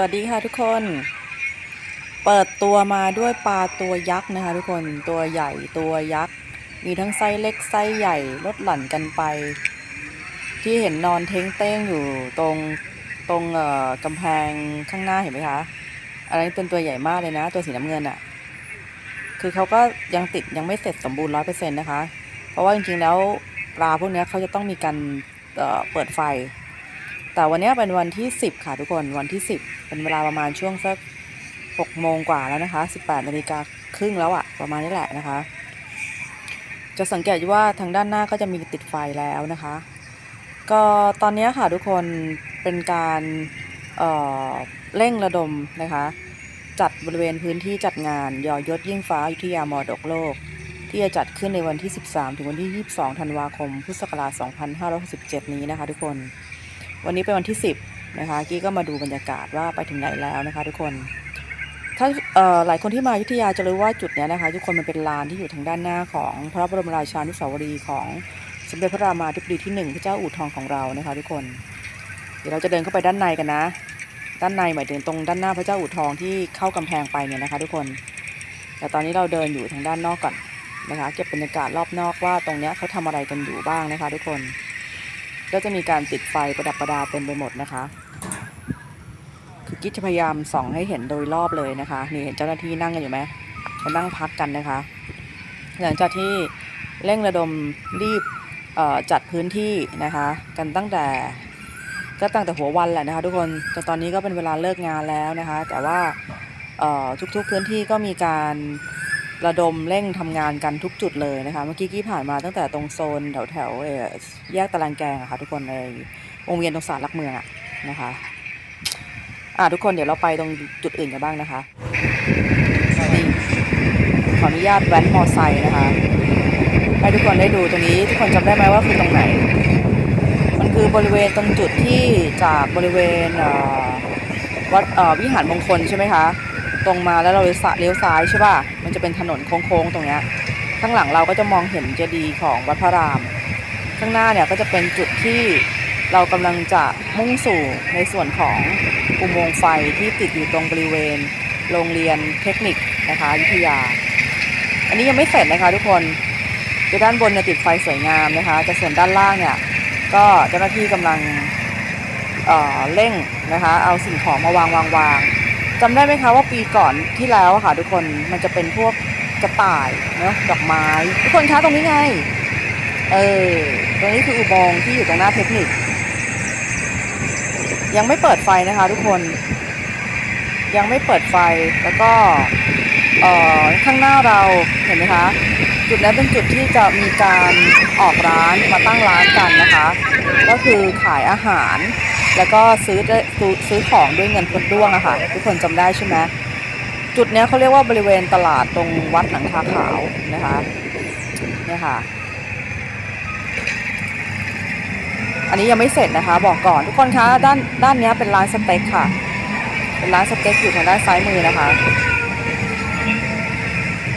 วัสดีค่ะทุกคน เปิดตัวมาด้วยปลาตัวยักษ์นะคะ ทุกคนตัวใหญ่ตัวยักษ์ มีทั้งไซส์เล็กไซส์ใหญ่ลดหลั่นกันไป ที่เห็นนอนเท้งเต้งอยู่ตรงตรงเอ่อกำแพงข้างหน้าเห็นไหมคะอันนี้เป็นตัวใหญ่มากเลยนะ ตัวสีน้ำเงินอะ่ะ คือเขาก็ยังติดยังไม่เสร็จสมบูรณ์ร้อยเปอร์เซ็นต์นะคะ เพราะว่าจริงๆแล้วปลาพวกนี้เขาจะต้องมีการเเปิดไฟ แต่วันนี้เป็นวันที่ 10 ค่ะทุกคนวันที่ 10 เป็นเวลาประมาณช่วงสัก6โมงกว่าแล้วนะคะ 18นาฬิกาครึ่งแล้วอะประมาณนี้แหละนะคะ จะสังเกตว่าทางด้านหน้าก็จะมีติดไฟแล้วนะคะ ก็ตอนนี้ค่ะทุกคนเป็นการเอ่อเร่งระดมนะคะ จัดบริเวณพื้นที่จัดงานยอยศยิ่งฟ้ายุทยามรดกโลก ที่จะจัดขึ้นในวันที่ 13 ถึงวันที่ 22 ธันวาคม พุทธศักราช 2567 นี้นะคะทุกคน วันนี้เป็นวันที่ 10 นะคะ กี้ก็มาดูบรรยากาศว่าไปถึงไหนแล้วนะคะ ทุกคน ถ้าหลายคนที่มาอยุธยาจะรู้ว่าจุดเนี้ยนะคะ ทุกคนมันเป็นลานที่อยู่ทางด้านหน้าของพระบรมราชานุสาวรีย์ของสมเด็จพระรามาธิบดีที่หนึ่งพระเจ้าอู่ทองของเรานะคะ ทุกคน เดี๋ยวเราจะเดินเข้าไปด้านในกันนะ ด้านในหมายถึงตรงด้านหน้าพระเจ้าอู่ทองที่เข้ากำแพงไปเนี่ยนะคะ ทุกคน แต่ตอนนี้เราเดินอยู่ทางด้านนอกก่อนนะคะ เก็บบรรยากาศรอบนอกว่าตรงเนี้ยเขาทำอะไรกันอยู่บ้างนะคะ ทุกคน ก็จะมีการติดไฟประดับประดาเต็มไปหมดนะคะ คือกิ๊จะพยายามส่องให้เห็นโดยรอบเลยนะคะ นี่เห็นเจ้าหน้าที่นั่งกันอยู่ไหมเขานั่งพักกันนะคะ หลังจากที่เร่งระดมรีบจัดพื้นที่นะคะ กันตั้งแต่ก็ตั้งแต่หัววันแหละนะคะ ทุกคนจนตอนนี้ก็เป็นเวลาเลิกงานแล้วนะคะ แต่ว่าทุกๆพื้นที่ก็มีการ ระดมเร่งทำงานกันทุกจุดเลยนะคะ เมื่อกี้กี้ผ่านมาตั้งแต่ตรงโซนแถวแถวแยกตารางแกงอะค่ะทุกคนในวงเวียนตรงศาลหลักเมืองอะนะคะอะทุกคนเดี๋ยวเราไปตรงจุดอื่นกันบ้างนะคะนี่ขออนุญาตแว้นมอไซค์นะคะ ให้ทุกคนได้ดูตรงนี้ทุกคนจำได้ไหมว่าคือตรงไหน มันคือบริเวณตรงจุดที่จากบริเวณเวัดวิหารมงคลใช่ไหมคะ ตรงมาแล้วเราเลี้ยวซ้ายใช่ป่ะ จะเป็นถนนโค้งๆตรงนี้ข้างหลังเราก็จะมองเห็นเจดีย์ของวัดพระราม ข้างหน้าเนี่ยก็จะเป็นจุดที่เรากำลังจะมุ่งสู่ในส่วนของอุโมงค์ไฟที่ติดอยู่ตรงบริเวณ โรงเรียนเทคนิคนะคะอยุธยา อันนี้ยังไม่เสร็จนะคะทุกคนคือด้านบนเนี่ยติดไฟสวยงามนะคะแต่ส่วนด้านล่างเนี่ยก็เจ้าหน้าที่กำลังเอ่อเร่งนะคะเอาสิ่งของมาวางวางวาง จำได้ไหมคะว่าปีก่อนที่แล้วค่ะ ทุกคนมันจะเป็นพวกกระต่ายเนาะดอกไม้ ทุกคนคะตรงนี้ไง เออตรงนี้คืออุโมงค์ที่อยู่ตรงหน้าเทคนิค ยังไม่เปิดไฟนะคะ ทุกคน ยังไม่เปิดไฟแล้วก็เอ่อข้างหน้าเราเห็นไหมคะ จุดนั้นเป็นจุดที่จะมีการออกร้านมาตั้งร้านกันนะคะ ก็คือขายอาหาร แล้วก็ซื้อได้ซื้อซื้อของด้วยเงินคนด้วงอะค่ะ ทุกคนจำได้ใช่ไหมจุดนี้เขาเรียกว่าบริเวณตลาดตรงวัดหลังคาขาวนะคะเนี่ยค่ะ อันนี้ยังไม่เสร็จนะคะ บอกก่อนทุกคนคะด้านด้านนี้เป็นร้านสเต็กค่ะ เป็นร้านสเต็กอยู่ทางด้านซ้ายมือนะคะ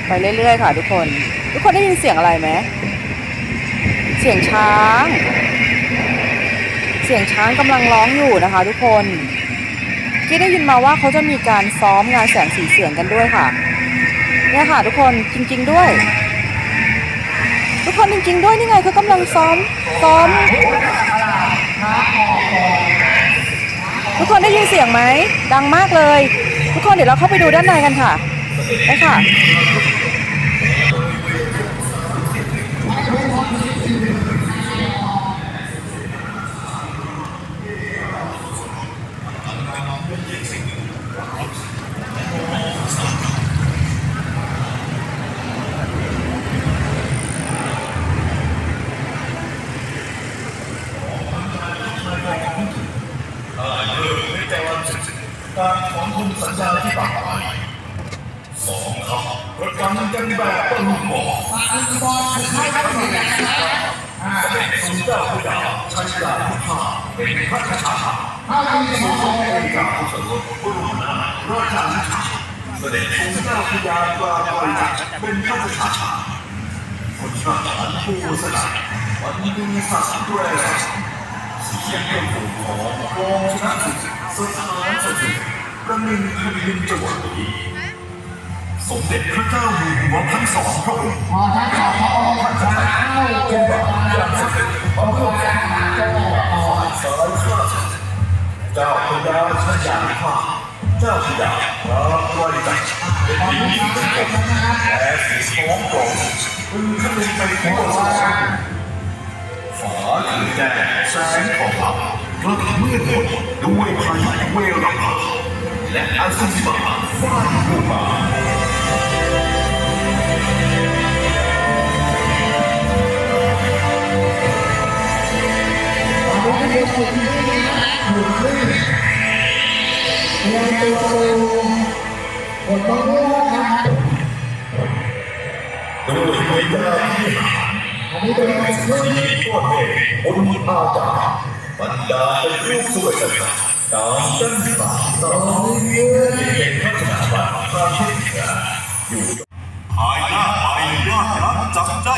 ไปเรื่อยๆค่ะ ทุกคน ทุกคนได้ยินเสียงอะไรไหมเสียงช้าง สียงช้างกำลังร้องอยู่นะคะทุกคนกี้ได้ยินมาว่าเขาจะมีการซ้อมงานแสงสีเสียงกันด้วยค่ะ เนี่ยค่ะทุกคนจริง ๆด้วย ทุกคนจริง ๆ ด้วยนี่ไงเขากำลังซ้อมซ้อม ทุกคนได้ยินเสียงไหมดังมากเลย ทุกคนเดี๋ยวเราเข้าไปดูด้านในกันค่ะไปค่ะ การถอนทุนสัญญาที่บางไปสองครับประกันกันแบบตะลุมบอกเสด็จสมเจ้าพระยาชัยยาพุทธาเป็นพระราชาทรงทรงองค์การกุศลบรมนาราชาลิขิตเสด็จสมเจ้าพระยากลาบริจักษ์เป็นพระราชาคนทหารผู้สดับวันดีสัตว์ด้วยสัตว์เสียงเป็นผู้ของกองชนะศึกสถานสถิต ประหนึ่งแผ่นดินจังหวัดนี้ สมเด็จพระเจ้าอยู่หัวทั้งสองพระองค์พอท่านสองพระองค์เข้าจนประมาอย่างสมเด็จพระพุทธทหารก็อ่อนสายข้าศึกเจ้าพญาชยาภาเจ้าพญาพระไตรจักรเป็นดินดินเป็นผมและสีทองกลมพึงขนึงไปทั่วสวรรค์ฝาคือแก้แสงของเรากระทำมืดมนด้วยพายุเวรภา และอาสุจิมาฟาดลงมาตอนนี้เป็นสิ่งที่หนุนขึ้นเรียนตัวตูบทต้องรู้นะครับโดยวิญญาณที่อันนี้เป็นสิ่งที่มีก้อนเมฆบนอากาศบรรดาเป็นรูปสวยสด ตามต้นป่าต้องเรียนเป็นพระชนาบัตรพระพุทธเจ้าอยู่ภายหน้าไปยอดรักจับได้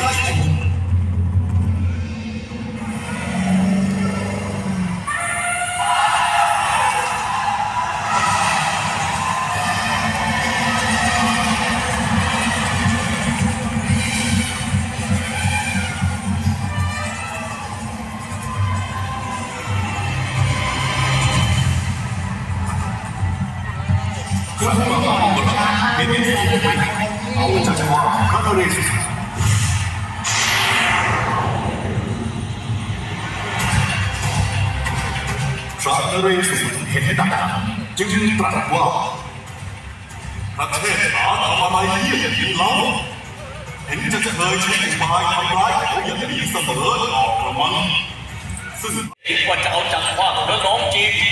แล้วเห็นจะเคยใช้อุบายทำร้ายเขาอย่างนี้เสมอหรอกกระมังซึ่งคิดว่าจะเอาจังหวะเรื่อน้องจีนช้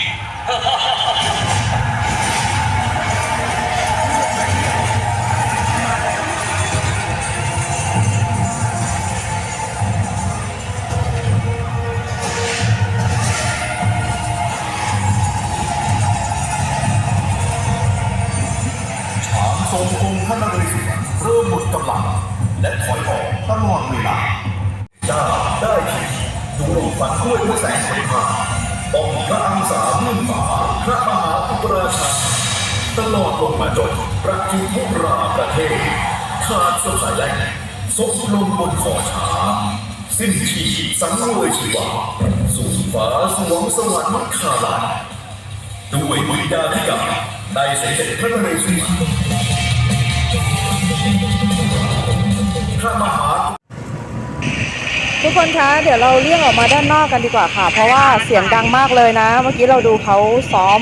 ริ่มหมดกำลัง และถอยออกตลอดเวลาจ้าได้ทีดวงฝันด้วยพระแสงสงครามต้องพระอังสาเมื่องฟ้าพระมหาอุปราชาตลอดลงมาจนประจุทุราประเทศขาดสลายแหลงซบลงบนคอช้างสิ้นชีสังเวยชีวาสู่ฟ้าสวงสวรรค์มัคคาลานด้วยวิญญาธิกรรมในสด็จพระนเรศวร ทุกคนคะ เดี๋ยวเราเลี่ยงออกมาด้านนอกกันดีกว่าค่ะ เพราะว่าเสียงดังมากเลยนะ เมื่อกี้เราดูเขาซ้อม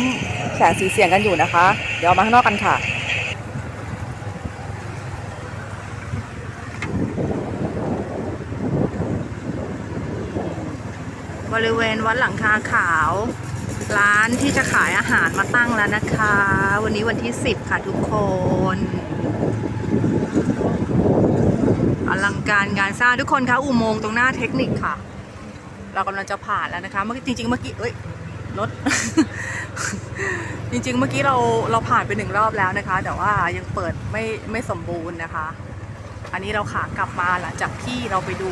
แสงสีเสียงกันอยู่นะคะ เดี๋ยวออกมาข้างนอกกันค่ะบริเวณวัดหลังคาขาว ร้านที่จะขายอาหารมาตั้งแล้วนะคะ วันนี้วันที่ 10 ค่ะทุกคน อลังการงานสร้างทุกคนคะอุโมงค์ตรงหน้าเทคนิคค่ะ เรากำลังจะผ่านแล้วนะคะ เมื่อกี้จริงๆเมื่อกี้เอ้ยรถ จริงๆ เมื่อกี้เราเราผ่านไปหนึ่งรอบแล้วนะคะ แต่ว่ายังเปิดไม่ไม่สมบูรณ์นะคะ อันนี้เราขากลับมาหลังจากที่เราไปดู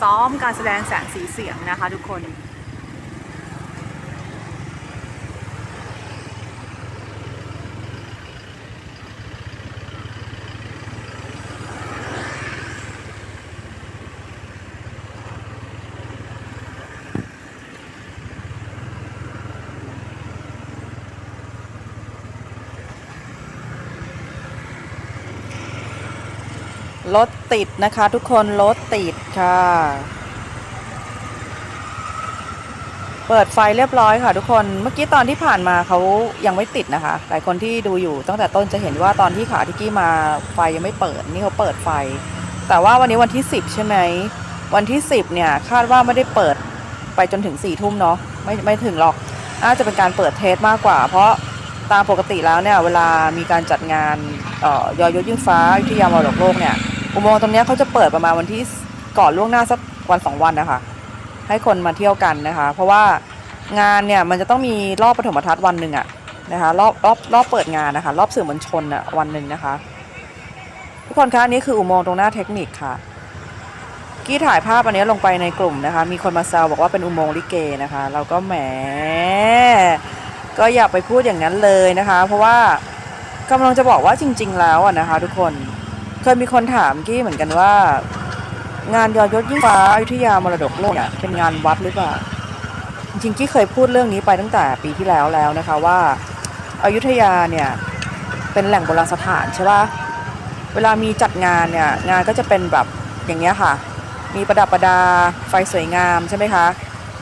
ซ้อมการแสดงแสงสีเสียงนะคะ ทุกคน รถติดนะคะทุกคนรถติดค่ะ เปิดไฟเรียบร้อยค่ะทุกคนเมื่อกี้ตอนที่ผ่านมาเขายังไม่ติดนะคะ หลายคนที่ดูอยู่ตั้งแต่ต้นจะเห็นว่าตอนที่ขาทิกกี้มาไฟยังไม่เปิดนี่เขาเปิดไฟ แต่ว่าวันนี้วันที่ 10 ใช่ไหมวันที่ 10 เนี่ย คาดว่าไม่ได้เปิดไปจนถึง4ี่ทุ่มเนาะไม่ไม่ถึงหรอกน่าจะเป็นการเปิดเทสมากกว่า เพราะตามปกติแล้วเนี่ย เวลามีการจัดงานเอ่อยอยศยิ่งฟ้าอยุทยามรดกโลกเนี่ย อุโมงค์ตรงนี้เขาจะเปิดประมาณวันที่ก่อนล่วงหน้าสักวันสองวันนะคะ ให้คนมาเที่ยวกันนะคะ เพราะว่างานเนี่ยมันจะต้องมีรอบปฐมทัศน์วันหนึ่งอะนะคะรอบรอบรอบเปิดงานนะคะ รอบสื่อมวลชนอะวันหนึ่งนะคะ ทุกคนคะอันนี้คืออุโมงค์ตรงหน้าเทคนิคค่ะ กี้ถ่ายภาพอันนี้ลงไปในกลุ่มนะคะ มีคนมาแซวบอกว่าเป็นอุโมงค์ลิเกนะคะ เราก็แหมก็อย่าไปพูดอย่างนั้นเลยนะคะ เพราะว่ากำลังจะบอกว่าจริง ๆ แล้วอะนะคะ ทุกคน เคยมีคนถามกี้เหมือนกันว่า งานยอดยศยิ่งฟ้าอยุธยามรดกโลกเนี่ยเป็นงานวัดหรือเปล่าจริงๆกี้เคยพูดเรื่องนี้ไปตั้งแต่ปีที่แล้วแล้วนะคะว่าอายุทยาเนี่ยเป็นแหล่งโบราณสถานใช่ปะเวลามีจัดงานเนี่ยงานก็จะเป็นแบบอย่างเงี้ยค่ะ มีประดับประดาไฟสวยงามใช่ไหมคะ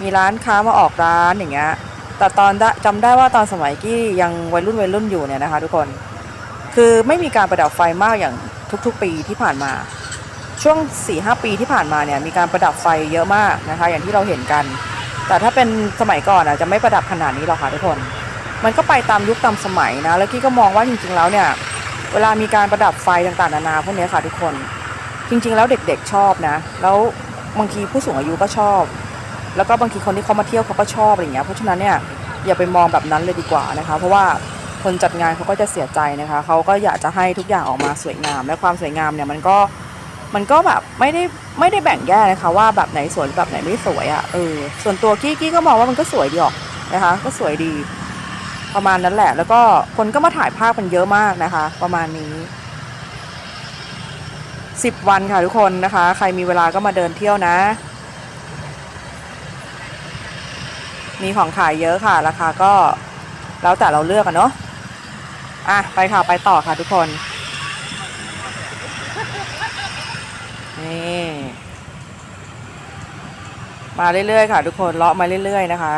มีร้านค้ามาออกร้านอย่างเงี้ยแต่ตอนได้จำได้ว่าตอนสมัยกี้ยังวัยรุ่นวัยรุ่นอยู่เนี่ยนะคะ ทุกคนคือไม่มีการประดับไฟมากอย่าง ทุกๆ ปีที่ผ่านมา ช่วง4ีหปีที่ผ่านมาเนี่ยมีการประดับไฟเยอะมากนะคะ อย่างที่เราเห็นกัน แต่ถ้าเป็นสมัยก่อนอะจะไม่ประดับขนาดนี้หรอกค่ะทุกคน มันก็ไปตามยุคตามสมัยนะ แล้วกี้ก็มองว่าจริงๆแล้วเนี่ยเวลามีการประดับไฟต่างๆนานาพวกเนี้ยค่ะทุกคน จริง ๆ แล้วเด็กๆชอบนะ แล้วบางทีผู้สูงอายุก็ชอบ แล้วก็บางทีคนที่เขามาเที่ยวเขาก็ชอบอะไรอย่างเงี้ยเพราะฉะนั้นเนี่ยอย่าไปมองแบบนั้นเลยดีกว่านะคะ เพราะว่า คนจัดงานเขาก็จะเสียใจนะคะเขาก็อยากจะให้ทุกอย่างออกมาสวยงาม และความสวยงามเนี่ยมันก็มันก็แบบไม่ได้ไม่ได้แบ่งแยกนะคะว่าแบบไหนสวยแบบไหนไม่สวยอะ่ะเออส่วนตัวกี้กี้ก็มองว่ามันก็สวยดีออกนะคะ ก็สวยดีประมาณนั้นแหละ แล้วก็คนก็มาถ่ายภาพกันเยอะมากนะคะ ประมาณนี้สิบวันค่ะทุกคนนะคะ ใครมีเวลาก็มาเดินเที่ยวนะ มีของขายเยอะค่ะ ราคาก็แล้วแต่เราเลือกกันเนาะ อะไปค่ะไปต่อค่ะทุกคน นี่ มาเรื่อยๆค่ะ ทุกคนเลาะมาเรื่อยๆนะคะ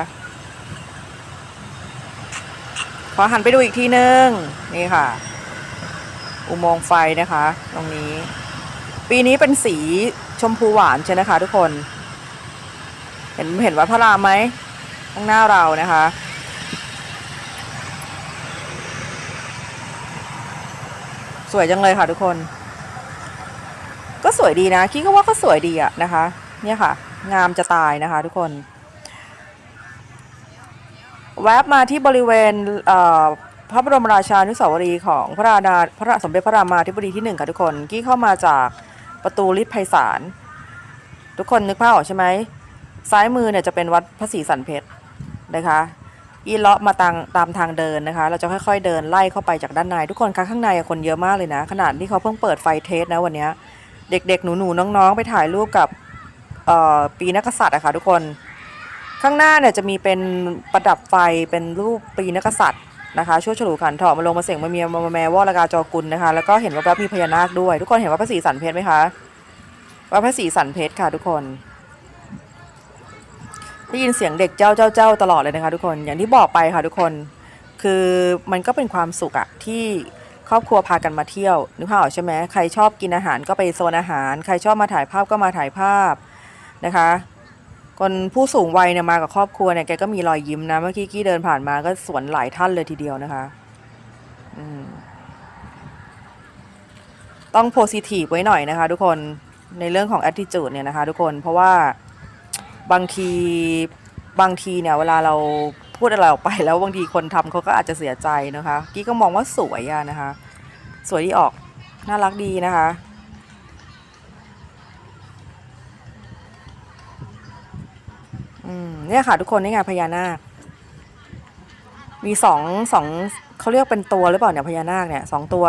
ขอหันไปดูอีกทีนึง นี่ค่ะ อุโมงค์ไฟนะคะ ตรงนี้ ปีนี้เป็นสีชมพูหวานใช่ไหมคะ ทุกคน เห็นเห็นวัดพระรามไหมข้างหน้าเรานะคะ สวยจังเลยค่ะทุกคน ก็สวยดีนะคิดก็ว่าก็สวยดีอะนะคะ เนี่ยค่ะ งามจะตายนะคะ ทุกคน แวบมาที่บริเวณเพระบรมราชานุสาวรีย์ของพระราดาพระสมเด็จพระรามาธิบดีที่หนึ่งค่ะทุกคนกี้เข้ามาจากประตูลิศไพศาลทุกคนนึกภาพออกใช่ไหมซ้ายมือเนี่ยจะเป็นวัดพระศรีสันเพชรนะคะ อีเลาะมาตามตามทางเดินนะคะ เราจะค่อยๆเดินไล่เข้าไปจากด้านใน ทุกคนคะข้างในคนเยอะมากเลยนะ ขนาดที่เขาเพิ่งเปิดไฟเทสนะวันนี้เด็กๆ หนูๆน้องๆ ไปถ่ายรูปกับปีนักษัตริย์อะค่ะทุกคน ข้างหน้าเนี่ยจะมีเป็นประดับไฟเป็นรูปปีนักษัตริย์นะคะช่วยฉลูขันเถาะมาลงมาเสียงมาเมียมาแมวอลกาจอกุลนะคะ แล้วก็เห็นว่าแบบมีพญานาคด้วย ทุกคนเห็นว่าพระศรีสันเพชรไหมคะว่าพระศรีสันเพชรค่ะทุกคน ได้ยินเสียงเด็กเจ้าเจ้าเจ้าตลอดเลยนะคะทุกคนอย่างที่บอกไปค่ะทุกคนคือมันก็เป็นความสุขอะที่ครอบครัวพากันมาเที่ยวนึกภาพออกใช่ไหมใครชอบกินอาหารก็ไปโซนอาหาร ใครชอบมาถ่ายภาพก็มาถ่ายภาพนะคะ คนผู้สูงวัยเนี่ยมากับครอบครัวเนี่ยแกก็มีรอยยิ้มนะเมื่อกี้กี้เดินผ่านมาก็สวนหลายท่านเลยทีเดียวนะคะต้องโพซิทีฟไว้หน่อยนะคะ ทุกคนในเรื่องของ attitude เนี่ยนะคะ ทุกคนเพราะว่า บางทีบางทีเนี่ยเวลาเราพูดอะไรออกไปแล้วบางทีคนทำเขาก็อาจจะเสียใจนะคะ กี้ก็มองว่าสวยอะนะคะ สวยดีออกน่ารักดีนะคะ อืมเนี่ยค่ะทุกคนนี่ไงพญานาค มีสองสองเขาเรียกเป็นตัวหรือเปล่าเนี่ยพญานาคเนี่ยสองตัว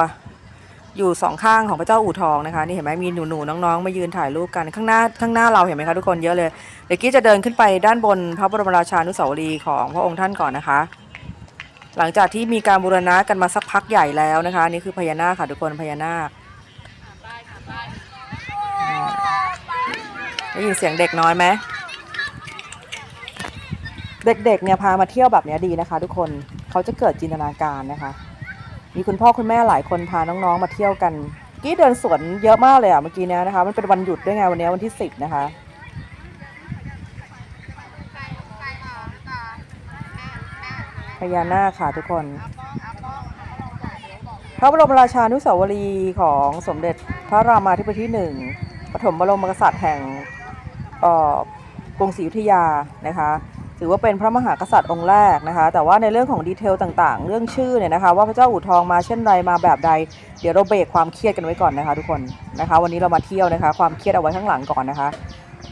อยู่สองข้างของพระเจ้าอู่ทองนะคะนี่เห็นไหมมีหนูหนูๆน้องๆมายืนถ่ายรูปกันข้างหน้าข้างหน้าเราเห็นไหมคะทุกคนเยอะเลยเดี๋ยวกี้จะเดินขึ้นไปด้านบนพระบรมราชานุสาวรีย์ของพระองค์ท่านก่อนนะคะ หลังจากที่มีการบูรณะกันมาสักพักใหญ่แล้วนะคะนี่คือพญานาคค่ะทุกคนพญานาคได้ยินเสียงเด็กน้อยไหมเด็กๆเนี่ยพามาเที่ยวแบบนี้ดีนะคะ ทุกคนเขาจะเกิดจินตนาการนะคะ มีคุณพ่อคุณแม่หลายคนพาน้องๆมาเที่ยวกันกี้เดินสวนเยอะมากเลยอะเมื่อกี้เนี้ยนะคะ มันเป็นวันหยุดด้วยไงวันเนี้ยวันที่สิบนะคะพญานาคค่ะทุกคน พระบรมราชานุสาวรีย์ของสมเด็จพระรามาธิบดีที่หนึ่งปฐมบรมกษัตริย์แห่งกรุงศรีอยุธยานะคะ ถือว่าเป็นพระมหากษัตริย์องค์แรกนะคะ แต่ว่าในเรื่องของดีเทลต่างๆ เรื่องชื่อเนี่ยนะคะ ว่าพระเจ้าอู่ทองมาเช่นไรมาแบบใด เดี๋ยวเราเบรกความเครียดกันไว้ก่อนนะคะทุกคนนะคะ วันนี้เรามาเที่ยวนะคะ ความเครียดเอาไว้ข้างหลังก่อนนะคะ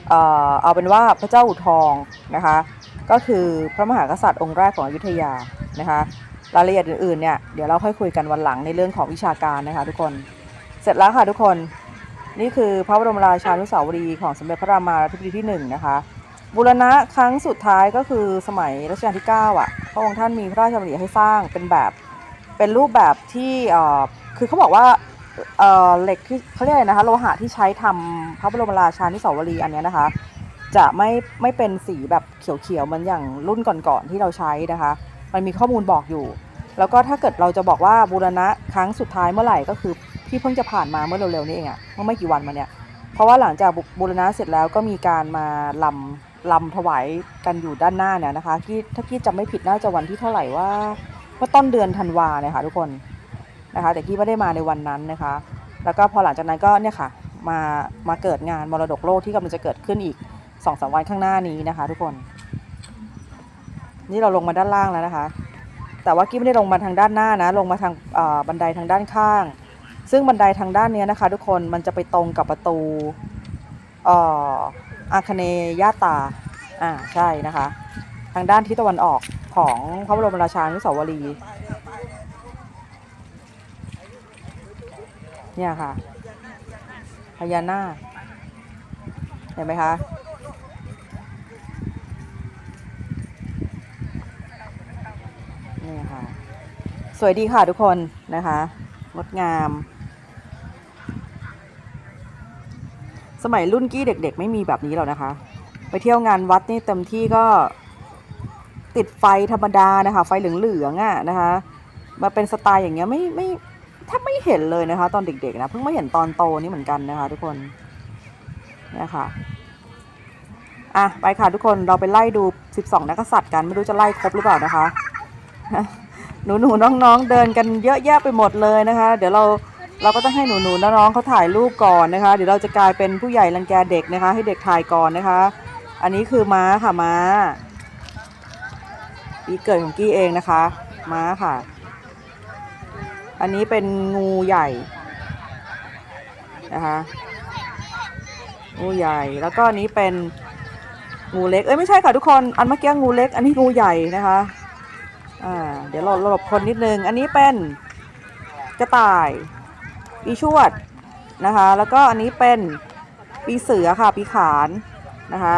เอ่อเอาเป็นว่าพระเจ้าอู่ทองนะคะ ก็คือพระมหากษัตริย์องค์แรกของอยุธยานะคะรายละเอียดอื่นๆเนี่ยเดี๋ยวเราค่อยคุยกันวันหลังในเรื่องของวิชาการนะคะทุกคนเสร็จแล้วค่ะทุกคนนี่คือพระบรมราชานุสาวรีย์ของสมเด็จพระรามาธิบดีที่หนึ่งนะคะ บูรณะครั้งสุดท้ายก็คือสมัยรัชกาลที่ 9 อะ พระองค์ท่านมีพระราชดำริให้สร้างเป็นแบบเป็นรูปแบบที่เอ่อคือเขาบอกว่าเอ่อเหล็กที่เขาเรียกอะไรนะคะโลหะที่ใช้ทำพระบรมราชานุสาวรีย์อันเนี้ยนะคะ จะไม่ไม่เป็นสีแบบเขียวๆมือนอย่างรุ่นก่อนๆที่เราใช้นะคะ มันมีข้อมูลบอกอยู่ แล้วก็ถ้าเกิดเราจะบอกว่าบูรณะครั้งสุดท้ายเมื่อไหร่ก็คือที่เพิ่งจะผ่านมาเมื่อเร็วๆนี้เองอะเมื่อไม่กี่วันมาเนี่ยเพราะว่าหลังจากบูรณะเสร็จแล้วก็มีการมาลำ ลำถวายกันอยู่ด้านหน้าเนี่ยนะคะที่ถ้ากี้จำไม่ผิดน่าจะวันที่เท่าไหร่ว่าว่าต้นเดือนธันวาเนี่ยค่ะทุกคนนะคะ แต่กี้ไม่ได้มาในวันนั้นนะคะ แล้วก็พอหลังจากนั้นก็เนี่ยค่ะมามาเกิดงานมรดกโลกที่กำลังจะเกิดขึ้นอีกสองสามวันข้างหน้านี้นะคะ ทุกคน นี่เราลงมาด้านล่างแล้วนะคะ แต่ว่ากี้ไม่ได้ลงมาทางด้านหน้านะ ลงมาทางบันไดทางด้านข้าง ซึ่งบันไดทางด้านเนี้ยนะคะ ทุกคนมันจะไปตรงกับประตูเอาคเนยาตา อ่า ใช่นะคะ ทางด้านทิศตะวันออกของพระบรมราชานุสาวรีย์เนี่ยค่ะพญานาคเห็นไหมคะนี่ค่ะ สวยดีค่ะทุกคนนะคะงดงาม สมัยรุ่นกี้เด็กๆ ไม่มีแบบนี้หรอกนะคะ ไปเที่ยวงานวัดนี่เต็มที่ก็ติดไฟธรรมดานะคะ ไฟเหลืองๆอะนะคะมาเป็นสไตล์อย่างเงี้ยไม่ไม่แทบไม่เห็นเลยนะคะ ตอนเด็กๆนะเพิ่งมาเห็นตอนโตนี่เหมือนกันนะคะ ทุกคนนี่ค่ะอะไปค่ะทุกคนเราไปไล่ดู 12 นักษัตริย์กันไม่รู้จะไล่ครบหรือเปล่านะคะหนูหนูๆน้องๆเดินกันเยอะแยะไปหมดเลยนะคะ เดี๋ยวเรา เราก็ต้องให้หนูหนูๆน้องๆเขาถ่ายรูปก่อนนะคะ เดี๋ยวเราจะกลายเป็นผู้ใหญ่รังแกเด็กนะคะ ให้เด็กถ่ายก่อนนะคะ อันนี้คือม้าค่ะม้าปีเกิดของกี้เองนะคะ ม้าค่ะ อันนี้เป็นงูใหญ่นะคะงูใหญ่แล้วก็อันนี้เป็นงูเล็กเอ้ยไม่ใช่ค่ะทุกคนอันเมื่อกี้งูเล็ก อันนี้งูใหญ่นะคะอ่าเดี๋ยวเราหลบคนนิดนึง อันนี้เป็นกระต่าย ปีชวดนะคะ แล้วก็อันนี้เป็นปีเสือค่ะ ปีขานนะคะ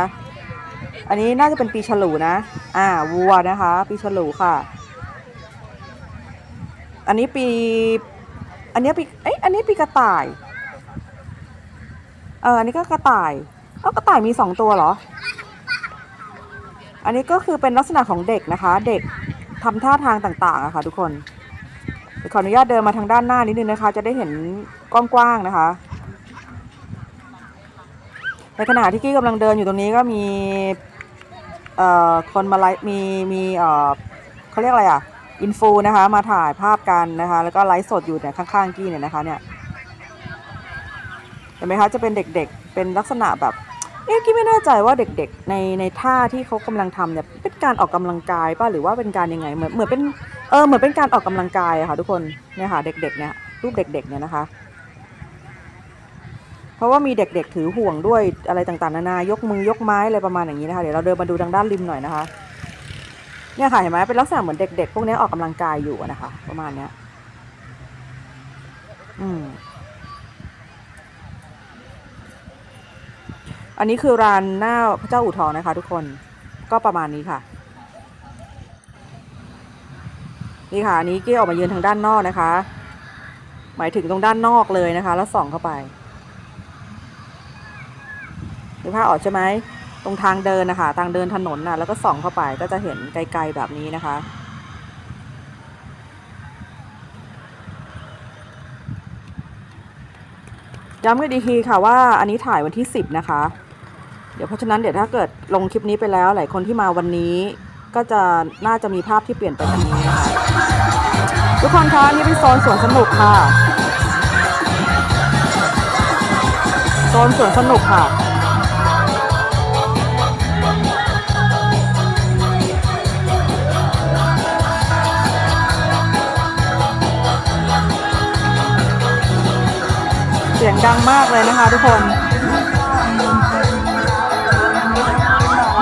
อันนี้น่าจะเป็นปีฉลูนะ อ่า วัวนะคะ ปีฉลูค่ะ อันนี้ปี อันนี้ปีเอ้ยอันนี้ปีกระต่าย เออ อันนี้ก็กระต่าย เอ้ากระต่ายมีสองตัวเหรอ อันนี้ก็คือเป็นลักษณะของเด็กนะคะ เด็กทำท่าทางต่างๆอะค่ะทุกคน ขออนุญาตเดินมาทางด้านหน้านิดนึงนะคะ จะได้เห็นกว้างๆนะคะในขณะที่กี้กำลังเดินอยู่ตรงนี้ก็มีเอ่อคนมาไลฟ์มีมีเอ่อเขาเรียกอะไรอะอินฟูนะคะมาถ่ายภาพกันนะคะ แล้วก็ไลฟ์สดอยู่เนี่ยข้างๆกี้เนี่ยนะคะเนี่ยเห็นไหมคะจะเป็นเด็กๆ เป็นลักษณะแบบเอ๊ะกี้ไม่แน่ใจว่าเด็กๆ ในในท่าที่เขากำลังทำเนี่ยเป็นการออกกำลังกายป่ะหรือว่าเป็นการยังไงเหมือนเหมือนเป็น เออเหมือนเป็นการออกกำลังกายอะค่ะ ทุกคนเนี่ยค่ะ เด็กๆเนี่ยรูปเด็ก ๆ เนี่ยนะคะ เพราะว่ามีเด็ก ๆ ถือห่วงด้วยอะไรต่างๆนานายกมือยกไม้อะไรประมาณอย่างนี้นะคะเดี๋ยวเราเดินมาดูทางด้านริมหน่อยนะคะเนี่ยค่ะเห็นไหมเป็นลักษณะเหมือนเด็ก ๆ พวกนี้ออกกำลังกายอยู่นะคะ ประมาณเนี้ย อืมอันนี้คือร้านหน้าพระเจ้าอู่ทองนะคะ ทุกคนก็ประมาณนี้ค่ะ นี่ค่ะอันนี้เกี้ออกมายืนทางด้านนอกนะคะ หมายถึงตรงด้านนอกเลยนะคะ แล้วส่องเข้าไปดูภาพออกใช่ไหมตรงทางเดินนะคะทางเดินถนนน่ะแล้วก็ส่องเข้าไปก็จะเห็นไกลๆแบบนี้นะคะ ย้ำกันดีทีค่ะว่าอันนี้ถ่ายวันที่ 10 นะคะ เดี๋ยวเพราะฉะนั้นเดี๋ยวถ้าเกิดลงคลิปนี้ไปแล้ว หลายคนที่มาวันนี้ ก็จะน่าจะมีภาพที่เปลี่ยนไปแบบนี้นะคะ ทุกคนคะนนี้เป็นโซนสวนสนุกค่ะ โซนสวนสนุกค่ะเสียงดังมากเลยนะคะทุกคน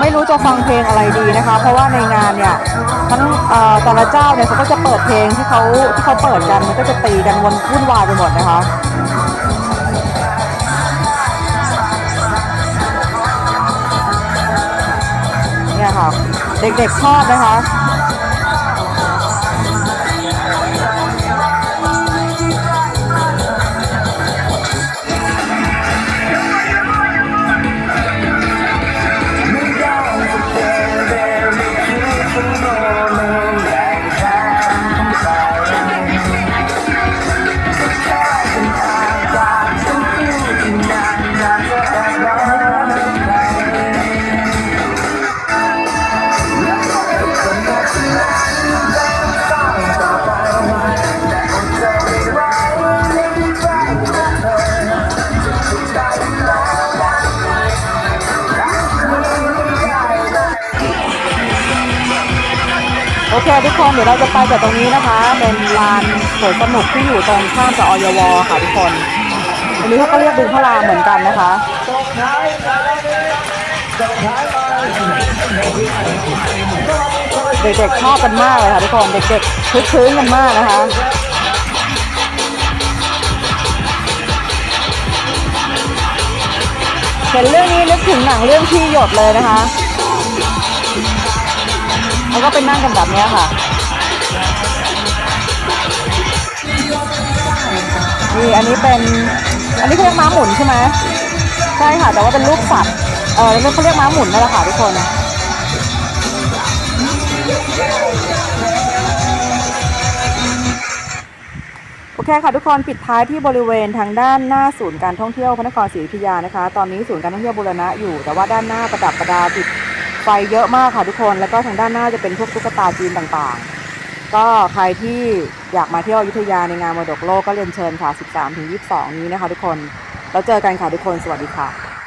ไม่รู้จะฟังเพลงอะไรดีนะคะ เพราะว่าในงานเนี่ย ทั้งเอ่อแต่ละเจ้าเนี่ยเขาก็จะเปิดเพลงที่เขาที่เขาเปิดกันมันก็จะตีกันวนวุ่นวายไปหมดนะคะเนี่ยค่ะเด็กๆชอบนะคะ เคทุกคนเดี๋ยวเราจะไปจากตรงนี้นะคะ เป็นลานสวนสนุกที่อยู่ตรงข้ามกับอยวค่ะทุกคนอันนี้เขาก็เรียกบึงพระรามเหมือนกันนะคะเด็กๆชอบกันมากเลยค่ะทุกคนเด็กๆคึกคืนกันมากนะคะเห็นเรื่องนี้นึกถึงหนังเรื่องที่หยดเลยนะคะ ก็เป็นนั่งกันแบบเนี้ยค่ะ นี่อันนี้เป็น อันนี้เขาเรียกม้าหมุนใช่ไหมใช่ค่ะ แต่ว่าเป็นรูปสัตว์ เออแล้วเขาเรียกม้าหมุนนั่นแหละค่ะทุกคนโอเคค่ะทุกคนปิดท้ายที่บริเวณทางด้านหน้าศูนย์การท่องเที่ยวพระนครศรีอยุธยานะคะ ตอนนี้ศูนย์การท่องเที่ยวบูรณะอยู่ แต่ว่าด้านหน้าประดับประดาติด ไฟเยอะมากค่ะทุกคน แล้วก็ทางด้านหน้าจะเป็นพวกตุ๊กตาจีนต่างๆ ก็ใครที่อยากมาเที่ยวอยุธยาในงานมรดกโลกก็เรียนเชิญค่ะ 13-22 นี้นะคะทุกคน แล้วเจอกันค่ะทุกคน สวัสดีค่ะ